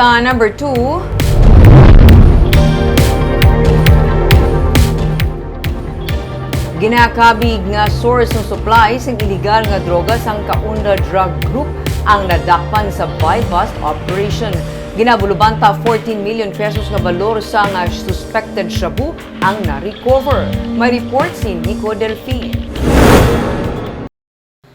Sa number 2, Ginakabig nga source ng supply sa illegal nga droga sang Kaunda Drug Group ang nadakpan sa buy-bust operation. Ginabulubanta 14 million pesos nga balor sa nga suspected shabu ang na-recover. May report si Nico Delfin.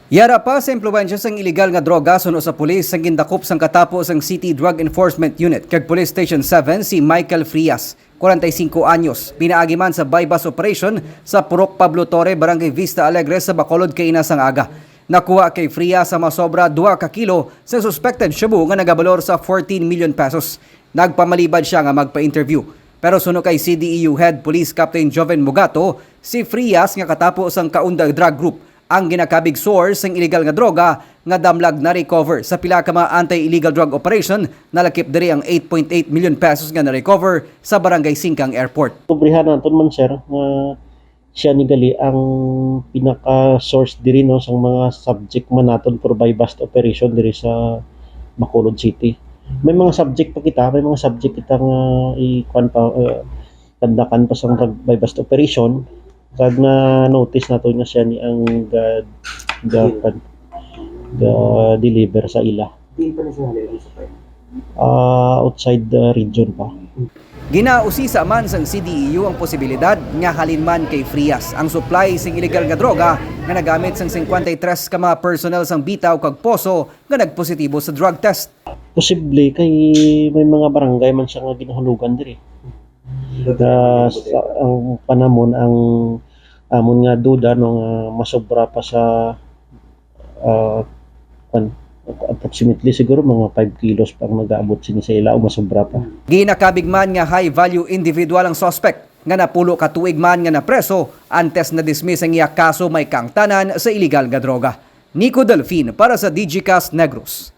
Yara pa sa impluensya sang illegal nga droga suno sa pulis sang gindakop sang katapos ang City Drug Enforcement Unit kag Police Station 7 si Michael Frias, 45 anyos, pinaagi man sa bypass operation sa Purok Pablo Torre, Barangay Vista Alegre sa Bacolod kay Inasang Aga. Nakuha kay Frias sa masobra 2 ka kilo sa suspected shabu nga nagabalor sa 14 million pesos. Nagpamalibad siya nga magpa-interview. Pero suno kay CDEU Head Police Captain Joven Mugato, si Frias nga katapos ang Kaunda Drug Group ang ginakabig source ng illegal nga droga nga damlag na recover sa pila ka mga anti-illegal drug operation nalakip diri ang 8.8 million pesos nga na-recover sa Barangay Singkang Airport. Kubrihan naton man sir nga siya ni gali ang pinaka source diri no sang mga subject man naton for by bust operation diri sa Bacolod City. May mga subject pa kita, may mga subject kita nga i-kwan pa uh, kandakan pa sa by bust operation kag na notice nato nga siya ni ang ga, ga, ga, deliver sa ila. Di pa na siya halili sa pwede. Ah, outside the region pa. Ginausisa man sang CDEU ang posibilidad nga halin man kay Frias ang supply sing illegal nga droga nga nagamit sang 53 ka mga personnel sang bitaw kag poso nga nagpositibo sa drug test. posible kay may mga barangay man siya nga ginahulugan diri. Sa, ang panamon ang amon nga duda no nga masobra pa sa pan, approximately siguro mga 5 kilos pang nag-aabot sini sa ila o masobra pa. Ginakabig man nga high value individual ang suspect nga napulo ka tuig man nga napreso antes na dismiss ang iya kaso may kangtanan sa illegal nga droga. Nico Delfin para sa DigiCast Negros.